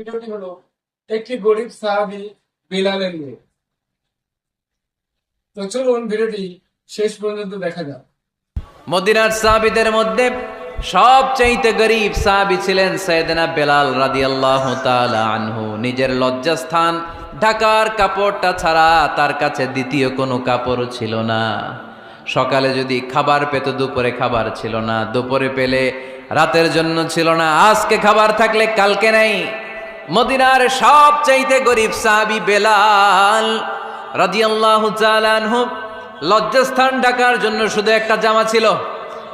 ভিডিওটি হলো একটি গরিব সাহাবি বিলালের নিয়ে তো চলুন ভিডিওটি শেষ পর্যন্ত দেখা যাক। মদিনার সাহাবিদের মধ্যে সবচাইতে গরিব সাহাবি ছিলেন সৈয়দনা বেলাল রাদিয়াল্লাহু তাআলা আনহু। নিজের লজ্জাস্থান, ঢাকার কাপড়টা ছাড়া তার কাছে দ্বিতীয় কোনো কাপড় ছিল না। সকালে যদি খাবার পেত, দুপুরে খাবার ছিল না। দুপুরে পেলে রাতের জন্য ছিল না। আজকে খাবার থাকলে কালকে নেই। মদিনার সব চাইতে গরিব সাহাবি বেলাল রাদিয়াল্লাহু তাআলা আনহু লজ্জাস্থান ঢাকার জন্য শুধু একটা জামা ছিল।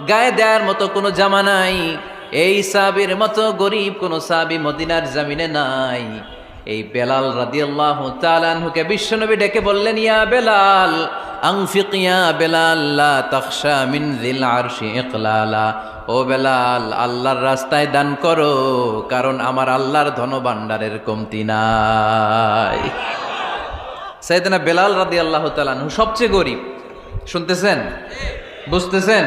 গায়ে দেওয়ার মতো কোনো জামা নাই। এই সাবির মতো গরিব কোনো সাবি মদিনার জামিনে নাই। এই বেলাল রাদিয়াল্লাহু তাআলাহুকে বিশ্বনবী ডেকে বললেন, ইয়া বেলাল আনফিক ইয়া বেলাল, লা তাখশা মিন যিল আরশি ইকলালা। ও বেলাল, আল্লাহর রাস্তায় দান করো, কারণ আমার আল্লাহর ধনভাণ্ডারের কমতি নাই। সাইদানা বেলাল রাদি আল্লাহ তালানহু সবচেয়ে গরিব। শুনতেছেন? বুঝতেছেন?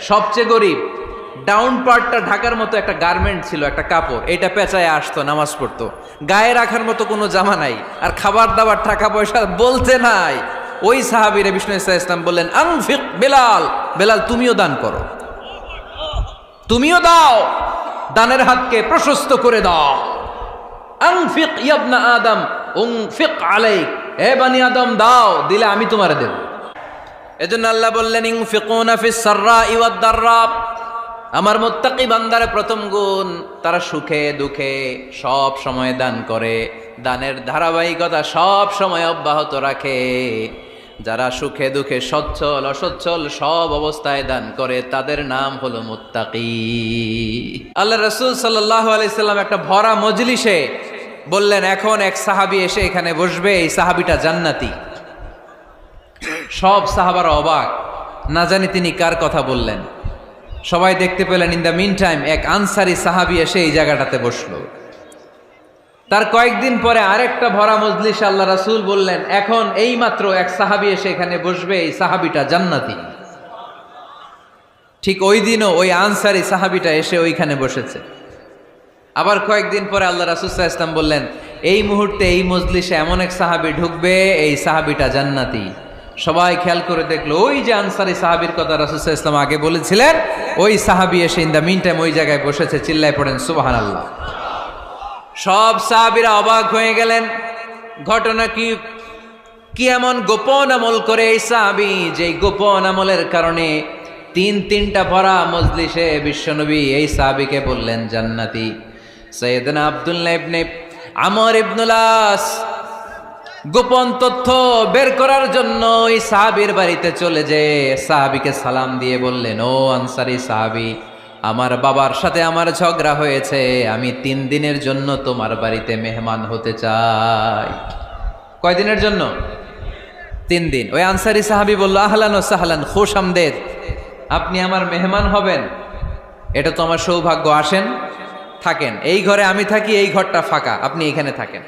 সবচেয়ে গরিব। ডাউন পার্টটা ঢাকার মতো একটা গার্মেন্ট ছিল, একটা কাপড়। এটা পেঁচায় আসতো, নামাজ পড়তো। গায়ে রাখার মতো কোনো জামা নাই, আর খাবার দাবার, টাকা পয়সা বলতে নাই। ওই সাহাবিরে বিষ্ণু ইসা ইসলাম বললেন, আংফিক বেলাল বেলাল, তুমিও দান করো। তুমিও দাও। দানের হাতকে প্রশস্ত করে দাও। আনফিক ইয়াবনা আদম উনফিক আলাইক। হে বানি আদম, দাও, দিলে আমি তোমারে দেব। এজন্য আল্লাহ বললেন ইনফিকুনা ফিস সাররা ওয়াদ দাররা আমার মুত্তাকি বান্দার প্রথম গুণ, তারা সুখে দুঃখে সব সময় দান করে। দানের ধারাবাহিকতা সব সময় অব্যাহত রাখে। যারা সুখে দুঃখে সচ্ছল, অসচ্ছল সব অবস্থায় দান করে, তাদের নাম হলো মুত্তাকি। আল্লাহ রসুল সাল্লাহ আলাইসাল্লাম একটা ভরা মজলিসে বললেন, এখন এক সাহাবি এসে এখানে বসবে, এই সাহাবিটা জান্নাতি। সব সাহাবার অবাক। না জানি তিনি কার কথা বললেন। সবাই দেখতে পেলেন ইন দ্য মিন টাইম এক আনসারি সাহাবি এসে এই জায়গাটাতে বসল। তার কয়েকদিন পরে আরেকটা ভরা মজলিস আল্লাহ রাসুল বললেন, এখন এই মাত্র এক সাহাবি এসে এখানে বসবে, এই সাহাবিটা জান্নাতি। ঠিক ওই দিনও ওই আনসারি সাহাবিটা এসে ওইখানে বসেছে। আবার কয়েকদিন পরে আল্লাহ রাসুসাহ ইসলাম বললেন, এই মুহূর্তে এই মজলিসে এমন এক সাহাবি ঢুকবে, এই সাহাবিটা জান্নাতি। সবাই খেয়াল করে দেখল, ওই যে আনসারি সাহাবির কথা রাসুসাহ ইসলাম আগে বলেছিলেন, ওই সাহাবি এসে ইন দ্য মিন টাইম ওই জায়গায় বসেছে, চিল্লায় পড়েন সুবাহান আল্লাহ সব সাহাবিরা অবাক হয়ে গেলেন। ঘটনা কি কি এমন গোপন আমল করে এই সাহাবি যে গোপন আমলের কারণে তিন তিনটা ভরা মজলিসে বিশ্বনবী এই সাহাবিকে বললেন, জান্নাতি। সৈয়দনা আব্দুল্লাহ ইবনে আমর ইবনুলাস গোপন তথ্য বের করার জন্য ওই সাহাবির বাড়িতে চলে যে সাহাবিকে সালাম দিয়ে বললেন, ও আনসারি সাহাবি, আমার বাবার সাথে আমার ঝগড়া হয়েছে, আমি তিন দিনের জন্য তোমার বাড়িতে মেহমান হতে চাই। কয়দিনের জন্য? তিন দিন। ওই আনসারি সাহাবি বলল, আহলান ও সাহলান, খুশ আমদেদ আপনি আমার মেহমান হবেন। এটা তো আমার সৌভাগ্য, আসেন, থাকেন। এই ঘরে আমি থাকি, এই ঘরটা ফাঁকা, আপনি এখানে থাকেন।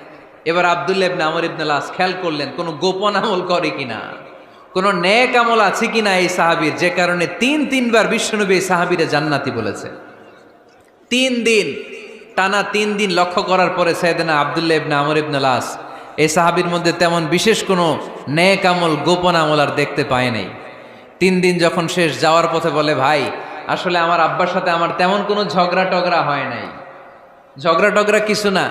এবার আবদুল্লাহ ইবনে আমর ইবনে লাস খেয়াল করলেন, কোনো গোপন আমল করে কিনা? কোনো নেক আমল আছে কিনা এই সাহাবীর? যে কারণে তিন তিনবার বিশ্বনবী এই সাহাবীরে জান্নাতি বলেছে। তিন দিন, টানা তিন দিন লক্ষ্য করার পরে সৈয়দনা আবদুল্লাহ ইবনে আমর ইবনে লাস এই সাহাবীর মধ্যে তেমন বিশেষ কোনো নেক আমল, গোপন আমল আর দেখতে পায় নাই। তিন দিন যখন শেষ যাওয়ার পথে বলে, ভাই, আসলে আমার আব্বার সাথে আমার তেমন কোনো ঝগড়া টগড়া হয় নাই। ঝগড়া টগড়া কিছু না।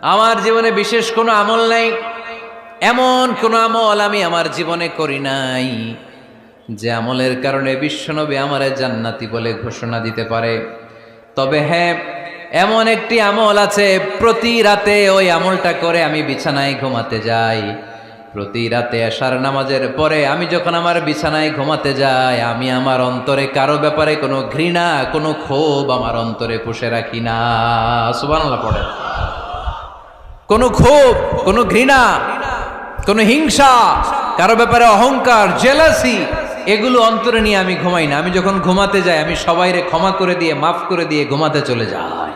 আমার জীবনে বিশেষ কোনো আমল নাই। এমন কোনো আমল আমি আমার জীবনে করি নাই, যে আমলের কারণে বিশ্বনবী আমারে জান্নাতি বলে ঘোষণা দিতে পারে। তবে হ্যাঁ এমন একটি আমল আছে, প্রতি রাতে ওই আমলটা করে আমি বিছানায় ঘুমাতে যাই। প্রতি রাতে আসার নামাজের পরে আমি যখন আমার বিছানায় ঘুমাতে যাই, আমি আমার অন্তরে কারও ব্যাপারে কোনো ঘৃণা, কোনো ক্ষোভ আমার অন্তরে পুষে রাখি না। সুবহানাল্লাহ পড়ে কোনো ক্ষোভ, কোনো ঘৃণা, কোনো হিংসা, কারও ব্যাপারে অহংকার জেলাসি এগুলো অন্তরে নিয়ে আমি ঘুমাই না। আমি যখন ঘুমাতে যাই, আমি সবাইরে ক্ষমা করে দিয়ে, মাফ করে দিয়ে ঘুমাতে চলে যাই।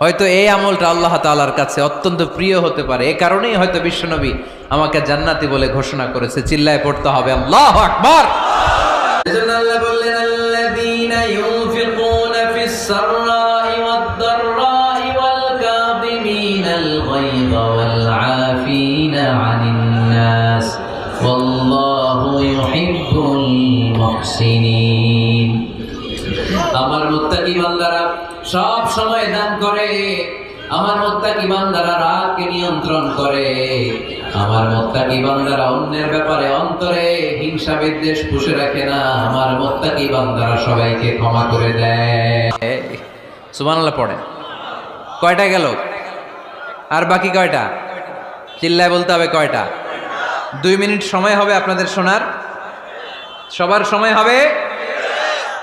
হয়তো এই আমলটা আল্লাহ তাআলার কাছে অত্যন্ত প্রিয় হতে পারে। এ কারণেই হয়তো বিশ্বনবী আমাকে জান্নাতি বলে ঘোষণা করেছে, চিল্লায় পড়তে হবে, আল্লাহ আকবার! বললেন আনিন নাস ওয়াল্লাহু ইউহিব্বুল মুহসিনিন। আমার মুত্তাকি বান্দারা সব সময় দান করে। আমার মুত্তাকি বান্দারা রাগকে নিয়ন্ত্রণ করে। আমার মুত্তাকি বান্দারা অন্যের ব্যাপারে অন্তরে হিংসা বিদ্বেষ পুষে রাখে না। আমার মুত্তাকি বান্দারা সবাইকে ক্ষমা করে দেয়। সুবহানাল্লাহ পড়ে কয়টা গেল? আর বাকি কয়টা? চিল্লায় বলতে হবে কয়টা? দুই মিনিট সময় হবে আপনাদের শোনার। সবার সময় হবে?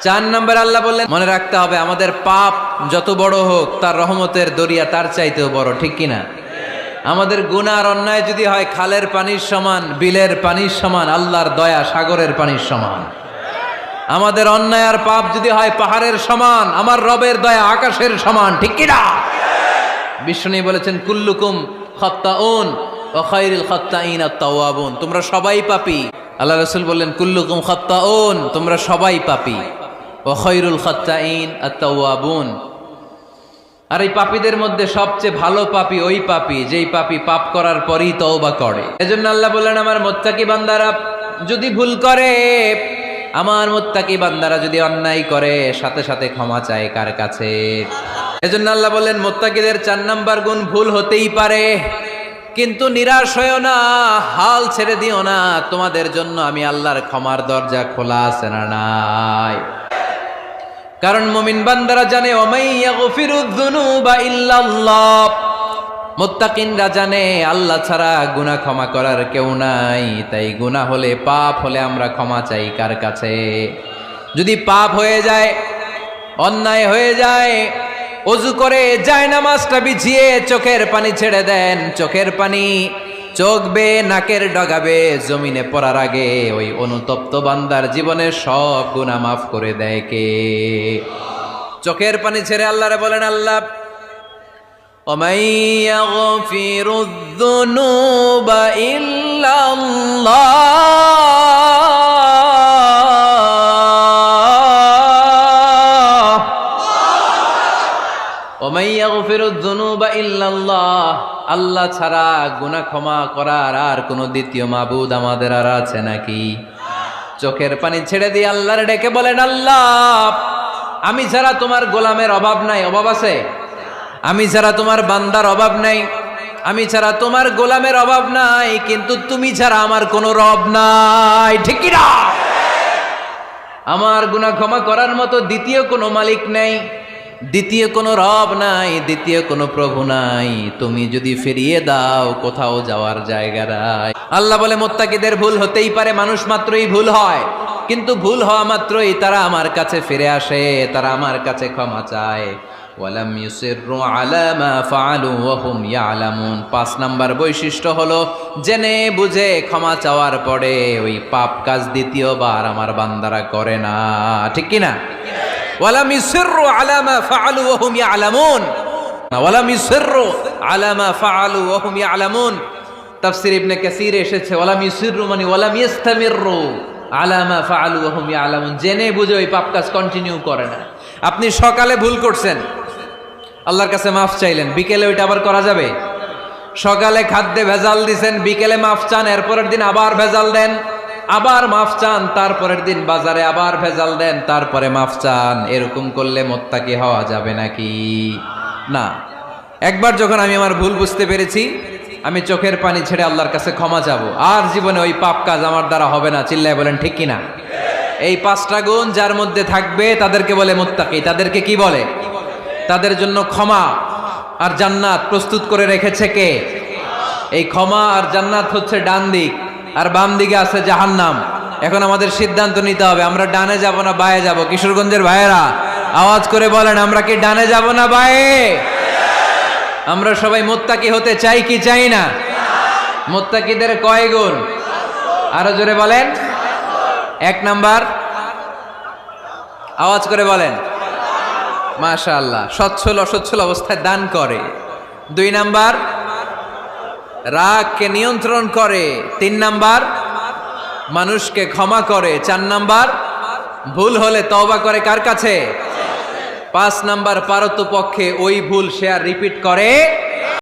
চার নম্বর আল্লাহ বললেন, মনে রাখতে হবে, আমাদের পাপ যত বড় হোক, তার রহমতের দরিয়া তার চাইতেও বড়, ঠিক কিনা আমাদের গুনার অন্যায় যদি হয়, খালের পানির সমান, বিলের পানির সমান, আল্লাহর দয়া সাগরের পানির সমান। আমাদের অন্যায় আর পাপ যদি হয়, পাহাড়ের সমান, আমার রবের দয়া আকাশের সমান, ঠিক কিনা বিষ্ণু বলেছেন, কুল্লুকুম খত্তাউন ও খাইরুল খত্তাইন আত-তাওয়াবুন তোমরা সবাই পাপী। আল্লাহ রাসূল বললেন, কুল্লুকুম খত্তাউন, তোমরা সবাই পাপী। ও খৈরুল খত্তাইন আত-তাওয়াবুন আর এই পাপীদের মধ্যে সবচেয়ে ভালো পাপী ওই পাপী, যেই পাপী পাপ করার পরই তওবা করে। এজন্য আল্লাহ বললেন, আমার মোত্তাকি বান্দারা যদি ভুল করে, আমার মোত্তাকি বান্দারা যদি অন্যায় করে, সাথে সাথে ক্ষমা চায় কার কাছে? এজন্য আল্লাহ বলেন মোত্তাকিদের চার নাম্বার গুণ ভুল হতেই পারে। কিন্তু নিরাশ হয়েও না, হাল ছেড়ে দিও না। তোমাদের জন্য আমি আল্লাহর ক্ষমার দরজা খোলা আছে না নাই। কারণ মুমিন বান্দারা জানে মুত্তাকিনরা জানে, আল্লাহ ছাড়া গুনাহ ক্ষমা করার কেউ নাই। তাই গুনাহ হলে পাপ হলে আমরা ক্ষমা চাই কার কাছে? যদি পাপ হয়ে যায়, অন্যায় হয়ে যায় অজু করে যায় নামাজটা বিছিয়ে চোখের পানি ছেড়ে দেন চোখের পানি চোখ বে নাকের ডগাবে জমিনে পড়ার আগে ওই অনুতপ্ত বান্দার জীবনের সব গুনাহ মাফ করে দেয় কে চোখের পানি ছেড়ে আল্লাহরে বলেন আল্লাহ ومن يغفر الذنوب إلا الله আল্লাহ ছাড়া গুনা ক্ষমা করার আর কোন দ্বিতীয় মাবুদ আমাদের আর আছে নাকি? চোখের পানি ছেড়ে দিয়ে আল্লাহর ডেকে বলেন, আল্লাহ, আমি ছাড়া তোমার গোলামের অভাব নাই। অভাব আছে? আমি ছাড়া তোমার বান্দার অভাব নাই। আমি ছাড়া তোমার গোলামের অভাব নাই, কিন্তু তুমি ছাড়া আমার কোনো রব নাই। ঠিক আমার গুণা ক্ষমা করার মতো দ্বিতীয় কোনো মালিক নেই। দ্বিতীয় কোনো রব নাই, দ্বিতীয় কোনো প্রভু নাই। তুমি যদি ফিরিয়ে দাও, কোথাও যাওয়ার জায়গা নাই। আল্লাহ বলে, মোত্তাকিদের ভুল হতেই পারে, মানুষ মাত্রই ভুল হয়। কিন্তু ভুল হওয়া মাত্রই তারা আমার কাছে ফিরে আসে, তারা আমার কাছে ক্ষমা চায়। ওয়ালাম ইউসিররু আলা মা ফাআলু ইয়ালামুন। পাঁচ নাম্বার বৈশিষ্ট্য হলো, জেনে বুঝে ক্ষমা চাওয়ার পরে ওই পাপ কাজ দ্বিতীয়বার আমার বান্দারা করে না। ঠিক কি না ওয়ালাম ইউসিররু আলা মা ফাআলু ওয়া হুম ইয়ালামুন। ওয়ালাম ইউসিররু আলা মা ফাআলু ওয়া হুম ইয়ালামুন। তাফসীর ইবনে কাসীর এসেছে, ওয়ালাম ইউসিররু মানে ওয়ালাম ইস্তামিররু আলা মা ফাআলু ওয়া হুম ইয়ালামুন। জেনে বুঝে ওই পাপ কাজ কন্টিনিউ করে না। আপনি সকালে ভুল করছেন। আল্লাহর কাছে মাফ চাইলেন, বিকেলে ওইটা আবার করা যাবে? সকালে খাদ্যে ভেজাল দিছেন, বিকেলে মাফ চান, এরপরের দিন আবার ভেজাল দেন। আবার মাফ চান, তারপরের দিন বাজারে আবার ভেজাল দেন, তারপরে মাফ চান। এরকম করলে মোত্তাকি হওয়া যাবে নাকি? না। একবার যখন আমি আমার ভুল বুঝতে পেরেছি, আমি চোখের পানি ছেড়ে আল্লাহর কাছে ক্ষমা যাব আর জীবনে ওই পাপ কাজ আমার দ্বারা হবে না, চিল্লায় বলেন, ঠিক কিনা? এই পাঁচটা গুণ যার মধ্যে থাকবে, তাদেরকে বলে মোত্তাকি। তাদেরকে কি বলে? তাদের জন্য ক্ষমা আর জান্নাত প্রস্তুত করে রেখেছে কে? এই ক্ষমা আর জান্নাত হচ্ছে ডান দিক। আর বাম দিকে আছে জাহান্নাম। এখন আমাদের সিদ্ধান্ত নিতে হবে, আমরা ডানে যাব না বায়ে যাব? কিশোরগঞ্জের ভাইয়েরা, আওয়াজ করে বলেন, আমরা কি ডানে যাব না বায়ে? আমরা সবাই মোত্তাকি হতে চাই কি চাই না? মোত্তাকিদের কয় গুণ? আরও জোরে বলেন। এক নাম্বার। আওয়াজ করে বলেন। মাশা আল্লাহ সচ্ছল অসচ্ছল অবস্থায় দান করে। দুই নাম্বার। রাগকে নিয়ন্ত্রণ করে। তিন নাম্বার, মানুষকে ক্ষমা করে। চার নাম্বার, ভুল হলে তওবা করে কার কাছে? পাঁচ নাম্বার পারত পক্ষে ওই ভুল সে আর রিপিট করে